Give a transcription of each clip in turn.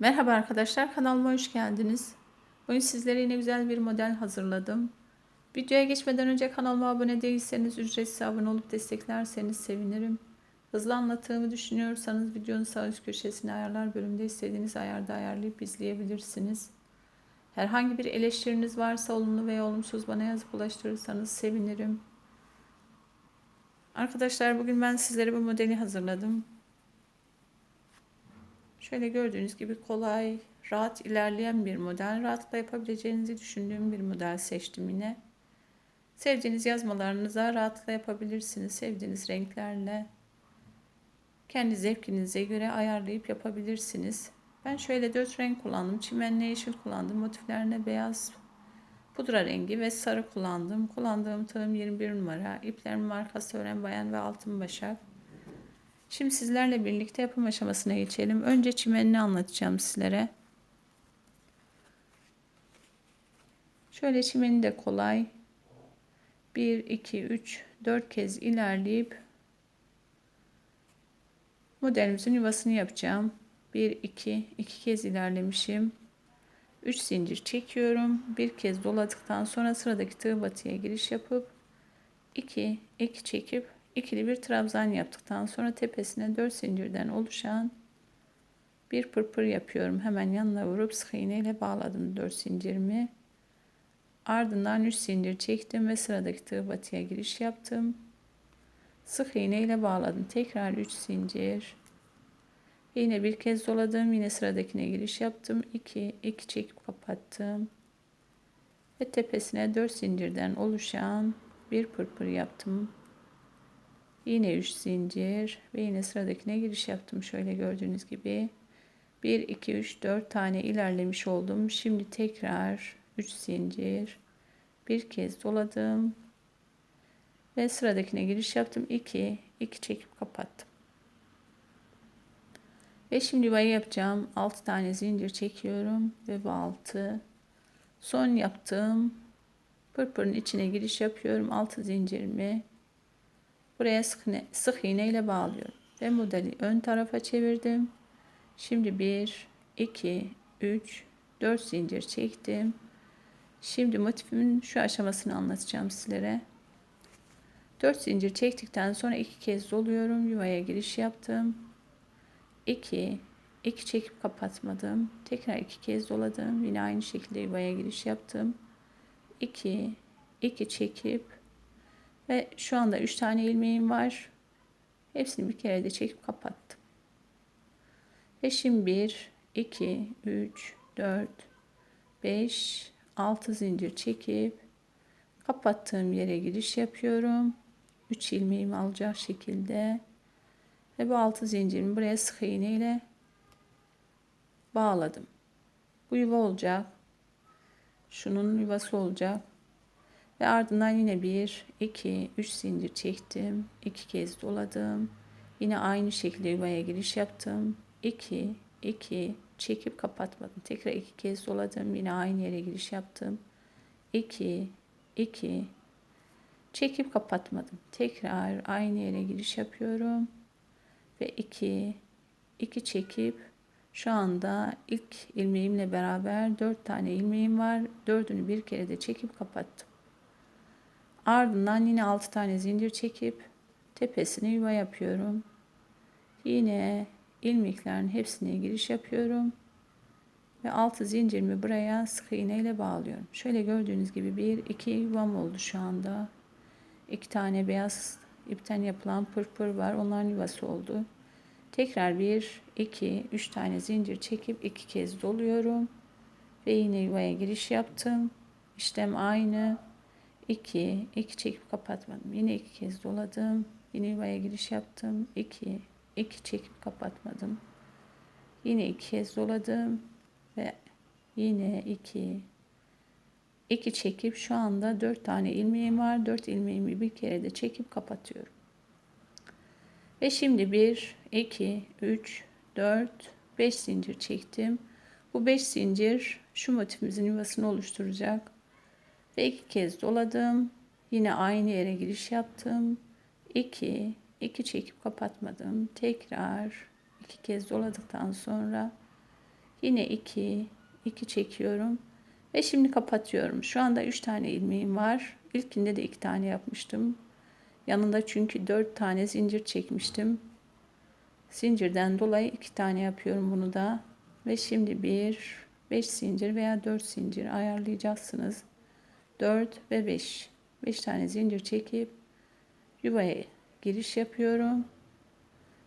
Merhaba arkadaşlar kanalıma hoş geldiniz. Bugün sizlere yine güzel bir model hazırladım. Videoya geçmeden önce kanalıma abone değilseniz ücretsiz abone olup desteklerseniz sevinirim. Hızlı anlattığımı düşünüyorsanız videonun sağ üst köşesine ayarlar bölümünde istediğiniz ayarda ayarlayıp izleyebilirsiniz. Herhangi bir eleştiriniz varsa olumlu veya olumsuz bana yazıp ulaştırırsanız sevinirim. Arkadaşlar bugün ben sizlere bu modeli hazırladım. Şöyle gördüğünüz gibi kolay, rahat ilerleyen bir model. Rahatlıkla yapabileceğinizi düşündüğüm bir model seçtim yine. Sevdiğiniz yazmalarınıza rahatlıkla yapabilirsiniz. Sevdiğiniz renklerle kendi zevkinize göre ayarlayıp yapabilirsiniz. Ben şöyle dört renk kullandım. Çimenle yeşil kullandım. Motiflerine beyaz pudra rengi ve sarı kullandım. Kullandığım tığım 21 numara. İplerim markası Ören Bayan ve Altın Başak. Şimdi sizlerle birlikte yapım aşamasına geçelim. Önce çimenini anlatacağım sizlere. Şöyle çimeni de kolay. 1, 2, 3, 4 kez ilerleyip modelimizin yuvasını yapacağım. 1, 2, 2 kez ilerlemişim. 3 zincir çekiyorum. Bir kez doladıktan sonra sıradaki tığ batıya giriş yapıp 2, 2 çekip ikili bir trabzan yaptıktan sonra tepesine 4 zincirden oluşan bir pırpır yapıyorum. Hemen yanına vurup sık iğne ile bağladım 4 zincirimi. Ardından 3 zincir çektim ve sıradaki tığ batıya giriş yaptım. Sık iğne ile bağladım. Tekrar 3 zincir. Yine bir kez doladım. Yine sıradakine giriş yaptım. 2 2 çekip kapattım. Ve tepesine 4 zincirden oluşan bir pırpır yaptım. Yine 3 zincir ve yine sıradakine giriş yaptım. Şöyle gördüğünüz gibi 1 2 3 4 tane ilerlemiş oldum. Şimdi tekrar 3 zincir bir kez doladım ve sıradakine giriş yaptım. 2 2 çekip kapattım. Ve şimdi yuvayı yapacağım. 6 tane zincir çekiyorum ve bu 6 son yaptığım pırpırın içine giriş yapıyorum. 6 zincirimi Buraya sık, sık iğne ile bağlıyorum. Ve modeli ön tarafa çevirdim. Şimdi 1, 2, 3, 4 zincir çektim. Şimdi motifimin şu aşamasını anlatacağım sizlere. 4 zincir çektikten sonra iki kez doluyorum. Yuvaya giriş yaptım. 2, 2 çekip kapatmadım. Tekrar iki kez doladım. Yine aynı şekilde yuvaya giriş yaptım. 2, 2 çekip ve şu anda 3 tane ilmeğim var. Hepsini bir kere de çekip kapattım. Şimdi 1, 2, 3, 4, 5, 6 zincir çekip kapattığım yere giriş yapıyorum. 3 ilmeğimi alacak şekilde ve bu 6 zincirimi buraya sık iğne ile bağladım. Bu yuva olacak. Şunun yuvası olacak. Ve ardından yine 1, 2, 3 zincir çektim. 2 kez doladım. Yine aynı şekilde yuvaya giriş yaptım. 2, 2 çekip kapatmadım. Tekrar 2 kez doladım. Yine aynı yere giriş yaptım. 2, 2 çekip kapatmadım. Tekrar aynı yere giriş yapıyorum. Ve 2, 2 çekip şu anda ilk ilmeğimle beraber 4 tane ilmeğim var. Dördünü bir kere de çekip kapattım. Ardından yine 6 tane zincir çekip tepesine yuva yapıyorum. Yine ilmeklerin hepsine giriş yapıyorum. Ve 6 zincirimi buraya sık iğne ile bağlıyorum. Şöyle gördüğünüz gibi bir iki yuvam oldu şu anda. İki tane beyaz ipten yapılan pırpır var. Onların yuvası oldu. Tekrar bir, iki, üç tane zincir çekip iki kez doluyorum. Ve yine yuvaya giriş yaptım. İşlem aynı. 2 2 çekip kapatmadım. Yine iki kez doladım. Yine yuvaya giriş yaptım. 2 2 çekip kapatmadım. Yine iki kez doladım ve yine 2 2 çekip şu anda 4 tane ilmeğim var. 4 ilmeğimi bir kere de çekip kapatıyorum. Ve şimdi 1 2 3 4 5 zincir çektim. Bu 5 zincir şu motifimizin yuvasını oluşturacak ve iki kez doladım. Yine aynı yere giriş yaptım. 2 2 çekip kapatmadım. Tekrar iki kez doladıktan sonra Yine 2 2 çekiyorum ve şimdi kapatıyorum. Şu anda 3 tane ilmeğim var. İlkinde de 2 tane yapmıştım. Yanında çünkü 4 tane zincir çekmiştim. Zincirden dolayı 2 tane yapıyorum bunu da. Ve şimdi 1 5 zincir veya 4 zincir ayarlayacaksınız. 4 ve 5. 5 tane zincir çekip yuvaya giriş yapıyorum.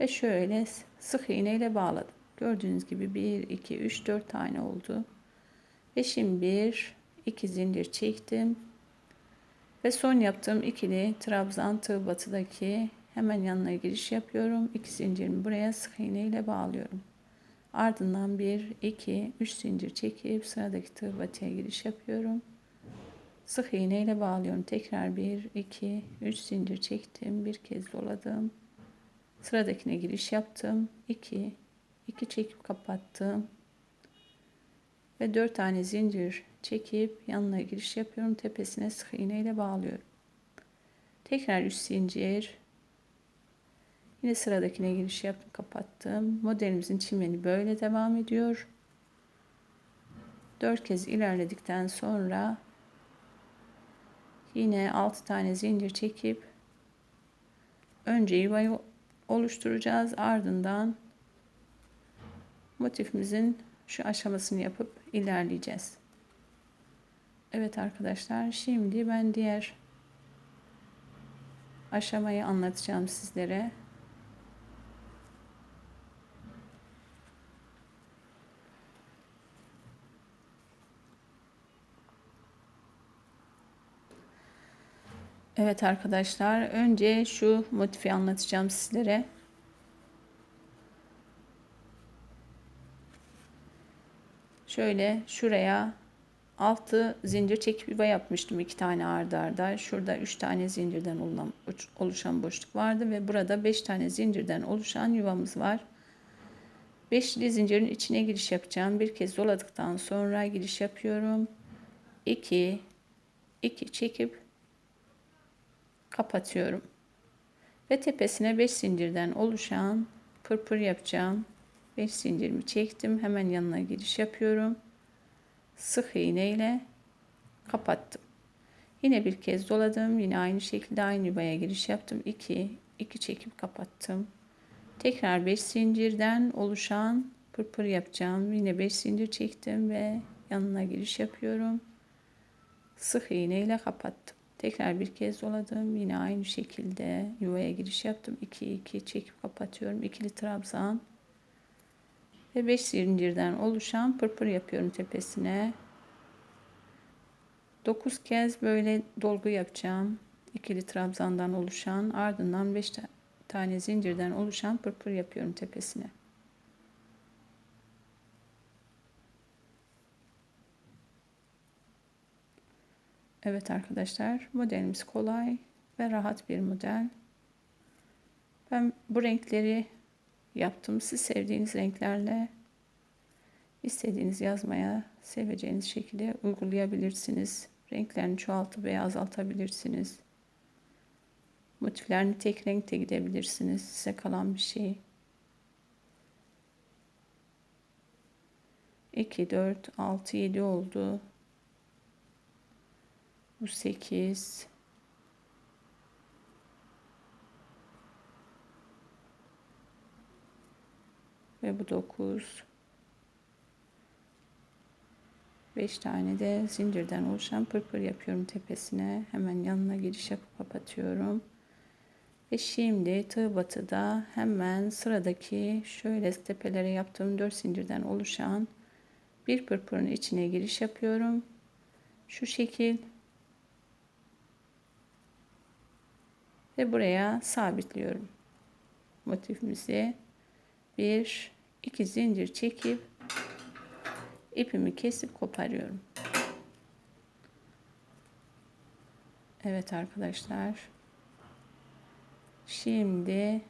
Ve şöyle sık iğne ile bağladım. Gördüğünüz gibi 1, 2, 3, 4 tane oldu. Ve şimdi 1, 2 zincir çektim. Ve son yaptığım ikili trabzan tığ batıdaki hemen yanına giriş yapıyorum. 2 zincirimi buraya sık iğne ile bağlıyorum. Ardından 1, 2, 3 zincir çekip sıradaki tığ batıya giriş yapıyorum. Sık iğne ile bağlıyorum. Tekrar 1, 2, 3 zincir çektim. Bir kez doladım. Sıradakine giriş yaptım. 2, 2 çekip kapattım. Ve 4 tane zincir çekip yanına giriş yapıyorum. Tepesine sık iğne ile bağlıyorum. Tekrar 3 zincir. Yine sıradakine giriş yaptım, kapattım. Modelimizin çimeni böyle devam ediyor. 4 kez ilerledikten sonra yine 6 tane zincir çekip önce yuvayı oluşturacağız. Ardından motifimizin şu aşamasını yapıp ilerleyeceğiz. Evet arkadaşlar şimdi ben diğer aşamayı anlatacağım sizlere. Evet arkadaşlar önce şu motifi anlatacağım sizlere. Şöyle şuraya altı zincir çekip yuva yapmıştım iki tane ardarda. Arda. Şurada üç tane zincirden oluşan boşluk vardı ve burada beş tane zincirden oluşan yuvamız var. Beşli zincirin içine giriş yapacağım. Bir kez doladıktan sonra giriş yapıyorum. 2 2 çekip kapatıyorum. Ve tepesine 5 zincirden oluşan pırpır yapacağım. 5 zincirimi çektim. Hemen yanına giriş yapıyorum. Sık iğne ile kapattım. Yine bir kez doladım. Yine aynı şekilde aynı yuvaya giriş yaptım. 2 2 çekip kapattım. Tekrar 5 zincirden oluşan pırpır yapacağım. Yine 5 zincir çektim ve yanına giriş yapıyorum. Sık iğne ile kapattım. Tekrar bir kez doladım. Yine aynı şekilde yuvaya giriş yaptım. 2 2 çekip kapatıyorum. İkili trabzan ve 5 zincirden oluşan pırpır yapıyorum tepesine. 9 kez böyle dolgu yapacağım. İkili trabzandan oluşan ardından 5 tane zincirden oluşan pırpır yapıyorum tepesine. Evet arkadaşlar modelimiz kolay ve rahat bir model. Ben bu renkleri yaptım. Siz sevdiğiniz renklerle istediğiniz yazmaya seveceğiniz şekilde uygulayabilirsiniz. Renklerini çoğaltıp veya azaltabilirsiniz. Motiflerini tek renkte gidebilirsiniz. Size kalan bir şey. 2, 4, 6, 7 oldu. Bu 8. Ve bu 9. 5 tane de zincirden oluşan pırpır yapıyorum tepesine. Hemen yanına giriş yapıp kapatıyorum. Ve şimdi tığ batıda hemen sıradaki şöyle tepelere yaptığım 4 zincirden oluşan bir pırpırın içine giriş yapıyorum. Şu şekil ve buraya sabitliyorum motifimizi. Bir, iki zincir çekip ipimi kesip koparıyorum. Evet arkadaşlar. Şimdi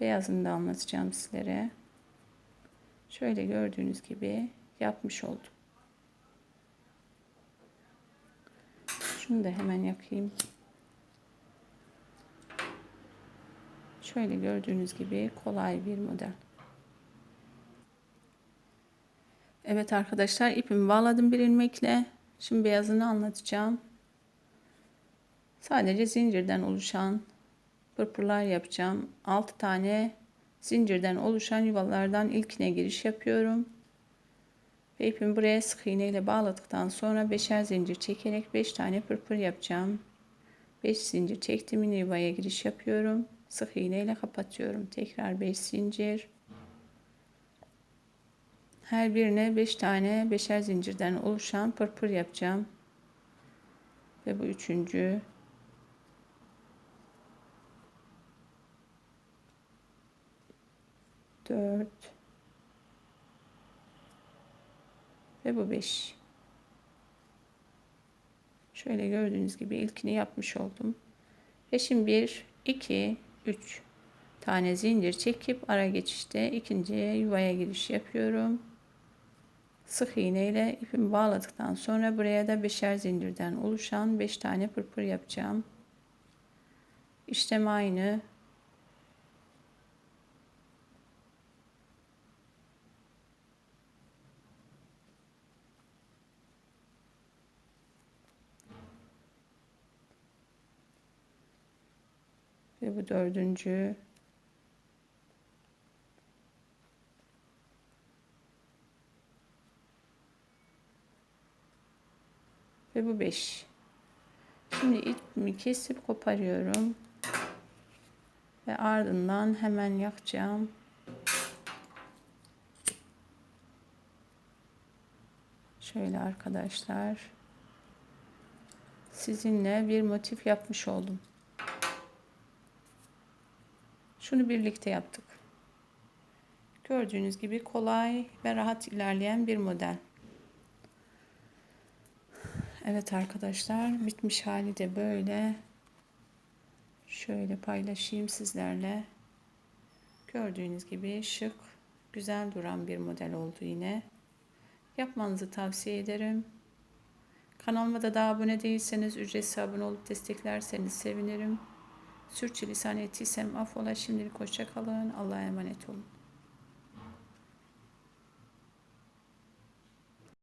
beyazını da anlatacağım sizlere. Şöyle gördüğünüz gibi yapmış oldum. Şunu da hemen yakayım. Şöyle gördüğünüz gibi kolay bir model. Evet arkadaşlar ipimi bağladım bir ilmekle. Şimdi beyazını anlatacağım. Sadece zincirden oluşan pırpırlar yapacağım. 6 tane zincirden oluşan yuvalardan ilkine giriş yapıyorum. Ve ipimi buraya sık iğne ile bağladıktan sonra beşer zincir çekerek 5 tane pırpır yapacağım. 5 zincir çektim yine yuvaya giriş yapıyorum. Sık iğne ile kapatıyorum. Tekrar 5 zincir. Her birine 5 tane beşer zincirden oluşan pırpır yapacağım. Ve bu üçüncü. Dört. Ve bu beş. Şöyle gördüğünüz gibi ilkini yapmış oldum. Ve şimdi bir, iki, üç tane zincir çekip ara geçişte ikinci yuvaya giriş yapıyorum. Sık iğne ile ipimi bağladıktan sonra buraya da beşer zincirden oluşan 5 tane pırpır yapacağım. İşlem aynı. Ve bu dördüncü Ve bu 5. Şimdi ipimi kesip koparıyorum. Ve ardından hemen yakacağım. Şöyle arkadaşlar. Sizinle bir motif yapmış oldum. Şunu birlikte yaptık. Gördüğünüz gibi kolay ve rahat ilerleyen bir model. Evet arkadaşlar bitmiş hali de böyle. Şöyle paylaşayım sizlerle. Gördüğünüz gibi şık, güzel duran bir model oldu yine. Yapmanızı tavsiye ederim. Kanalıma da daha abone değilseniz ücretsiz abone olup desteklerseniz sevinirim. Sürçülisan ettiysem affola. Şimdilik hoşça kalın. Allah'a emanet olun.